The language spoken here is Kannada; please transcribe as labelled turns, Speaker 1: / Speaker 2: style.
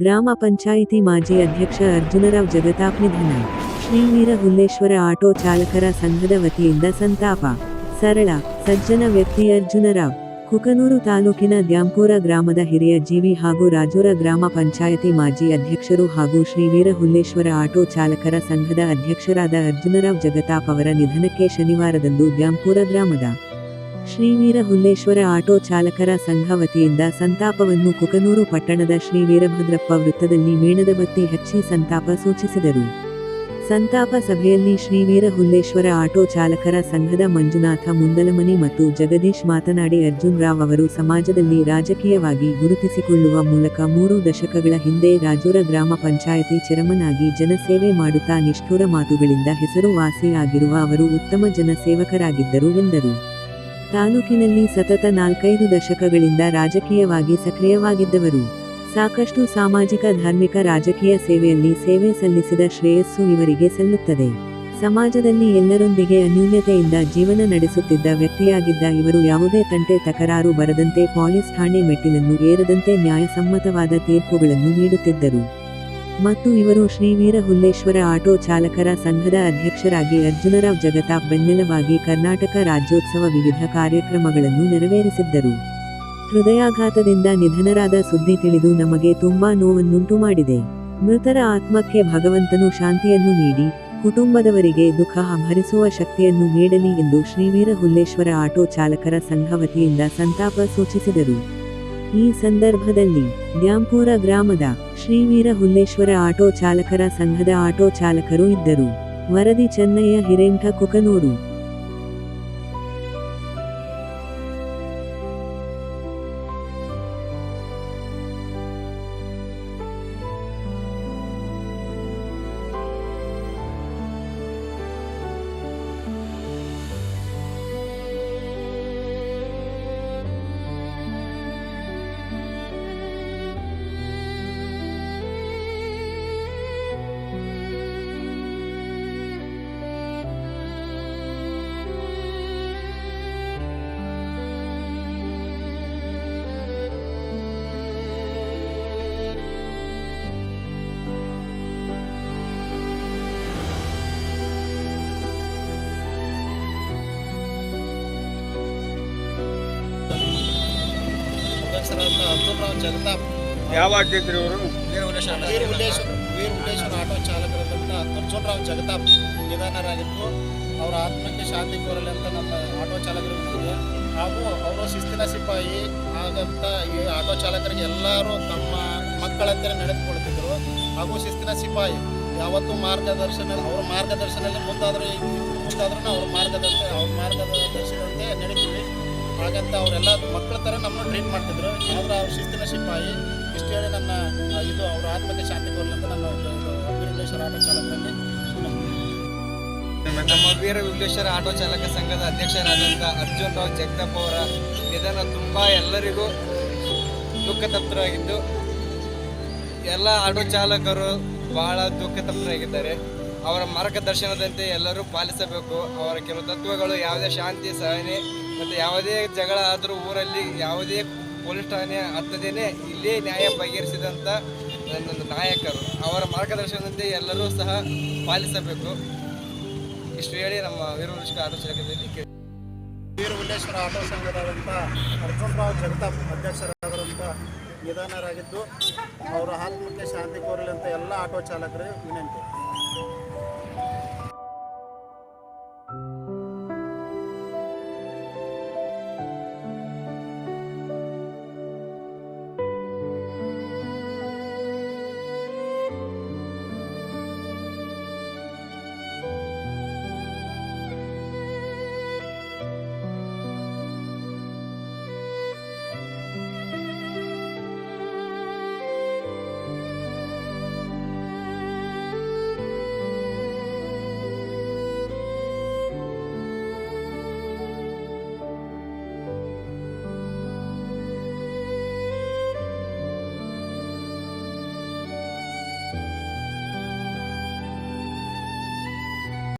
Speaker 1: ಗ್ರಾಮ ಪಂಚಾಯಿತಿ ಮಾಜಿ ಅಧ್ಯಕ್ಷ ಅರ್ಜುನರಾವ್ ಜಗತಾಪ್ ನಿಧನ. ಶ್ರೀವೀರ ಹುಲ್ಲೇಶ್ವರ ಆಟೋ ಚಾಲಕರ ಸಂಘದ ವತಿಯಿಂದ ಸಂತಾಪ. ಸರಳ, ಸಜ್ಜನ ವ್ಯಕ್ತಿ ಅರ್ಜುನರಾವ್. ಕುಕನೂರು ತಾಲೂಕಿನ ದ್ಯಾಂಪೂರ ಗ್ರಾಮದ ಹಿರಿಯ ಜೀವಿ ಹಾಗೂ ರಾಜೂರ ಗ್ರಾಮ ಪಂಚಾಯಿತಿ ಮಾಜಿ ಅಧ್ಯಕ್ಷರು ಹಾಗೂ ಶ್ರೀವೀರ ಹುಲ್ಲೇಶ್ವರ ಆಟೋ ಚಾಲಕರ ಸಂಘದ ಅಧ್ಯಕ್ಷರಾದ ಅರ್ಜುನರಾವ್ ಜಗತಾಪ್ ಅವರ ನಿಧನಕ್ಕೆ ಶನಿವಾರದಂದು ದ್ಯಾಂಪೂರ ಗ್ರಾಮದ ಶ್ರೀವೀರ ಹುಲ್ಲೇಶ್ವರ ಆಟೋ ಚಾಲಕರ ಸಂಘ ವತಿಯಿಂದ ಸಂತಾಪವನ್ನು ಕುಕನೂರು ಪಟ್ಟಣದ ಶ್ರೀ ವೀರಭದ್ರಪ್ಪ ವೃತ್ತದಲ್ಲಿ ಮೇಣದ ಬತ್ತಿ ಹಚ್ಚಿ ಸಂತಾಪ ಸೂಚಿಸಿದರು. ಸಂತಾಪ ಸಭೆಯಲ್ಲಿ ಶ್ರೀವೀರ ಹುಲ್ಲೇಶ್ವರ ಆಟೋ ಚಾಲಕರ ಸಂಘದ ಮಂಜುನಾಥ ಮುಂದಲಮನಿ ಮತ್ತು ಜಗದೀಶ್ ಮಾತನಾಡಿ ಅರ್ಜುನ್ ರಾವ್ ಅವರು ಸಮಾಜದಲ್ಲಿ ರಾಜಕೀಯವಾಗಿ ಗುರುತಿಸಿಕೊಳ್ಳುವ ಮೂಲಕ ಮೂರು ದಶಕಗಳ ಹಿಂದೆ ರಾಜೂರ ಗ್ರಾಮ ಪಂಚಾಯತಿ ಚೇರ್ಮನ್ ಜನಸೇವೆ ಮಾಡುತ್ತಾ ನಿಷ್ಠುರ ಮಾತುಗಳಿಂದ ಹೆಸರುವಾಸಿಯಾಗಿರುವ ಅವರು ಉತ್ತಮ ಜನಸೇವಕರಾಗಿದ್ದರು ಎಂದರು. ತಾಲೂಕಿನಲ್ಲಿ ಸತತ ನಾಲ್ಕೈದು ದಶಕಗಳಿಂದ ರಾಜಕೀಯವಾಗಿ ಸಕ್ರಿಯವಾಗಿದ್ದವರು. ಸಾಕಷ್ಟು ಸಾಮಾಜಿಕ, ಧಾರ್ಮಿಕ, ರಾಜಕೀಯ ಸೇವೆಯಲ್ಲಿ ಸೇವೆ ಸಲ್ಲಿಸಿದ ಶ್ರೇಯಸ್ಸು ಇವರಿಗೆ ಸಲ್ಲುತ್ತದೆ. ಸಮಾಜದಲ್ಲಿ ಎಲ್ಲರೊಂದಿಗೆ ಅನ್ಯೂನ್ಯತೆಯಿಂದ ಜೀವನ ನಡೆಸುತ್ತಿದ್ದ ವ್ಯಕ್ತಿಯಾಗಿದ್ದ ಇವರು ಯಾವುದೇ ತಂಟೆ, ತಕರಾರು ಬರದಂತೆ ಪೊಲೀಸ್ ಠಾಣೆ ಮೆಟ್ಟಿಲನ್ನು ಏರದಂತೆ ನ್ಯಾಯಸಮ್ಮತವಾದ ತೀರ್ಪುಗಳನ್ನು ನೀಡುತ್ತಿದ್ದರು. ಮತ್ತು ಇವರು ಶ್ರೀ ವೀರ ಹುಲ್ಲೇಶ್ವರ ಆಟೋ ಚಾಲಕರ ಸಂಘದ ಅಧ್ಯಕ್ಷರಾಗಿ ಅರ್ಜುನರಾವ್ ಜಗತಾಪ್ ಬೆನ್ನೆಲವಾಗಿ ಕರ್ನಾಟಕ ರಾಜ್ಯೋತ್ಸವ ವಿವಿಧ ಕಾರ್ಯಕ್ರಮಗಳನ್ನು ನೆರವೇರಿಸಿದ್ದರು. ಹೃದಯಾಘಾತದಿಂದ ನಿಧನರಾದ ಸುದ್ದಿ ತಿಳಿದು ನಮಗೆ ತುಂಬಾ ನೋವನ್ನುಂಟು ಮಾಡಿದೆ. ಮೃತರ ಆತ್ಮಕ್ಕೆ ಭಗವಂತನು ಶಾಂತಿಯನ್ನು ನೀಡಿ, ಕುಟುಂಬದವರಿಗೆ ದುಃಖ ಭರಿಸುವ ಶಕ್ತಿಯನ್ನು ನೀಡಲಿ ಎಂದು ಶ್ರೀವೀರ ಹುಲ್ಲೇಶ್ವರ ಆಟೋ ಚಾಲಕರ ಸಂಘ ವತಿಯಿಂದ ಸಂತಾಪ ಸೂಚಿಸಿದರು. ಈ ಸಂದರ್ಭದಲ್ಲಿ ದ್ಯಾಂಪುರ ಗ್ರಾಮದ ಶ್ರೀವೀರ ಹುಲ್ಲೇಶ್ವರ ಆಟೋ ಚಾಲಕರ ಸಂಘದ ಆಟೋ ಚಾಲಕರು ಇದ್ದರು. ವರದಿ ಚೆನ್ನಯ್ಯ ಹಿರೇಂಠ ಕುಕನೂರು.
Speaker 2: ರಾವ್ ಜಗತಾಪ್
Speaker 3: ಯಾವ ಅಧ್ಯಕ್ಷರು ಇವರು
Speaker 2: ವೀರ ಉಲ್ಲೇಶ್ವರ ವೀರ ಹುಲ್ಲೇಶ್ವರ ಆಟೋ ಚಾಲಕರಾದಂಥ ಅರ್ಜುನರಾವ್ ಜಗತಾಪ್ ನಿಧನರಾಗಿದ್ದು ಅವರ ಆತ್ಮಕ್ಕೆ ಶಾಂತಿ ಕೋರಲಿ ಅಂತ ನಮ್ಮ ಆಟೋ ಚಾಲಕರು ವಿನಂತಿ. ಹಾಗೂ ಅವರು ಶಿಸ್ತಿನ ಸಿಪಾಯಿ ಹಾಗಂತ ಈ ಆಟೋ ಚಾಲಕರಿಗೆ ಎಲ್ಲರೂ ತಮ್ಮ ಮಕ್ಕಳಂತೆ ನಡೆದುಕೊಳ್ತಿದ್ರು ಹಾಗೂ ಶಿಸ್ತಿನ ಸಿಪಾಯಿ ಯಾವತ್ತೂ ಮಾರ್ಗದರ್ಶನ ಅವ್ರ ಮಾರ್ಗದರ್ಶನದಲ್ಲಿ ಮುಂದಾದರೂ ಮುಂದಾದ್ರೂ ಅವ್ರ ಮಾರ್ಗದರ್ಶನ ಅವ್ರ ಮಾರ್ಗದರ್ಶನದಂತೆ ನಡೀತೀವಿ ಹಾಗಂತ ಅವರೆಲ್ಲ ಮಕ್ಕಳ ಥರ ನಮ್ಮನ್ನು ಟ್ರೀಟ್ ಮಾಡ್ತಿದ್ರು. ಆದ್ರೆ ಅವ್ರ ಶಿಸ್ತಿನ ಸಿಪಾಯಿ ಇಷ್ಟು ಹೇಳಿ ನನ್ನ ಇದು ಅವ್ರ ಆತ್ಮಕ್ಕೆ ಶಾಂತಿ ಬರಲಿ ಅಂತ ನನ್ನ ವೀರಭದ್ರೇಶ್ವರ ಆಟೋ ಚಾಲಕರಲ್ಲಿ
Speaker 4: ನಮ್ಮ ವೀರ ವಿಘ್ನೇಶ್ವರ ಆಟೋ ಚಾಲಕ ಸಂಘದ ಅಧ್ಯಕ್ಷರಾದಂಥ ಅರ್ಜುನ್ ರಾವ್ ಜಗದಪ್ಪ ಅವರ ನಿಧನ ತುಂಬ ಎಲ್ಲರಿಗೂ ದುಃಖ ತಪ್ತರಾಗಿದ್ದು. ಎಲ್ಲ ಆಟೋ ಚಾಲಕರು ಬಹಳ ದುಃಖ ತಪ್ತರಾಗಿದ್ದಾರೆ. ಅವರ ಮಾರ್ಗದರ್ಶನದಂತೆ ಎಲ್ಲರೂ ಪಾಲಿಸಬೇಕು. ಅವರ ಕೆಲವು ತತ್ವಗಳು ಯಾವುದೇ ಶಾಂತಿ, ಸಹನೆ ಮತ್ತು ಯಾವುದೇ ಜಗಳ ಆದರೂ ಊರಲ್ಲಿ ಯಾವುದೇ ಪೊಲೀಸ್ ಠಾಣೆ ಹತ್ತದೇನೆ ಇಲ್ಲೇ ನ್ಯಾಯ ಬಗೆಹರಿಸಿದಂಥ ನನ್ನ ನಾಯಕರು. ಅವರ ಮಾರ್ಗದರ್ಶನದಂತೆ ಎಲ್ಲರೂ ಸಹ ಪಾಲಿಸಬೇಕು. ಇಷ್ಟು ಹೇಳಿ ನಮ್ಮ ವೀರವೃಷ್ಕ ಆಟೋ ಸಂಘದಲ್ಲಿ ಕೇಳಿ
Speaker 2: ವೀರ ಹುಲ್ಲೇಶ್ವರ ಆಟೋ ಸಂಘದಾದಂಥ ಅರ್ಜುನ್ ರಾವ್ ಜಗತಾಪ್ ಅಧ್ಯಕ್ಷರಾದಂಥ ನಿಧಾನರಾಗಿದ್ದು, ಅವರ ಆತ್ಮಕ್ಕೆ ಶಾಂತಿ ಕೋರಲಿ ಅಂತ ಎಲ್ಲ ಆಟೋ ಚಾಲಕರಿಗೆ ವಿನಂತಿ.